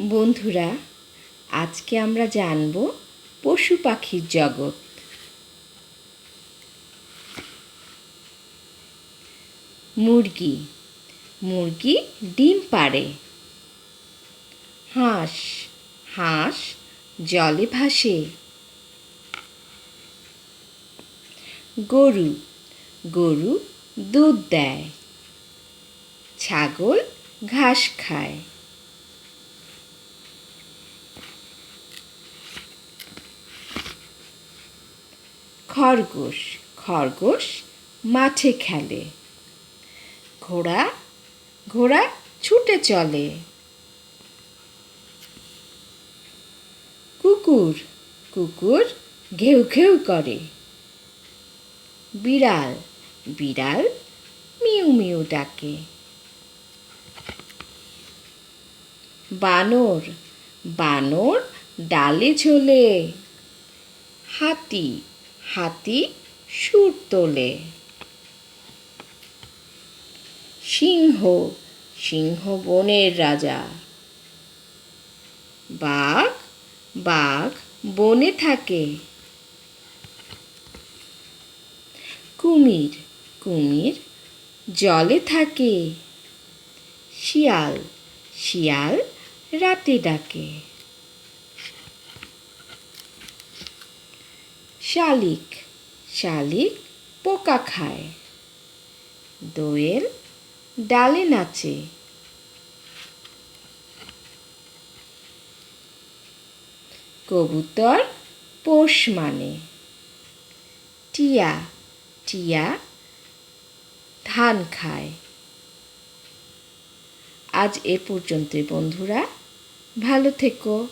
বন্ধুরা, আজকে আমরা জানব পশু পাখির জগৎ। মুরগি মুরগি ডিম পাড়ে। হাঁস হাঁস জলে ভাসে। গরু গরু দুধ দেয়। ছাগল ঘাস খায়। খরগোশ খরগোশ মাঠে খেলে। ঘোড়া ঘোড়া ছুটে চলে। কুকুর কুকুর ঘেউ ঘেউ করে। বিড়াল বিড়াল মিউ মিউ ডাকে। বানর বানর ডালে ঝোলে। হাতি হাতি সুর তোলে। সিংহ সিংহ বনের রাজা। বাঘ বাঘ বনে থাকে। কুমির কুমির জলে থাকে। শিয়াল শিয়াল রাতে ডাকে। শালিক শালিক পোকা খায়। দোয়েল ডালে নাচে। কবুতর পোষ মানে। টিয়া টিয়া ধান খায়। আজ এ পর্যন্তই, বন্ধুরা। ভালো থেকো।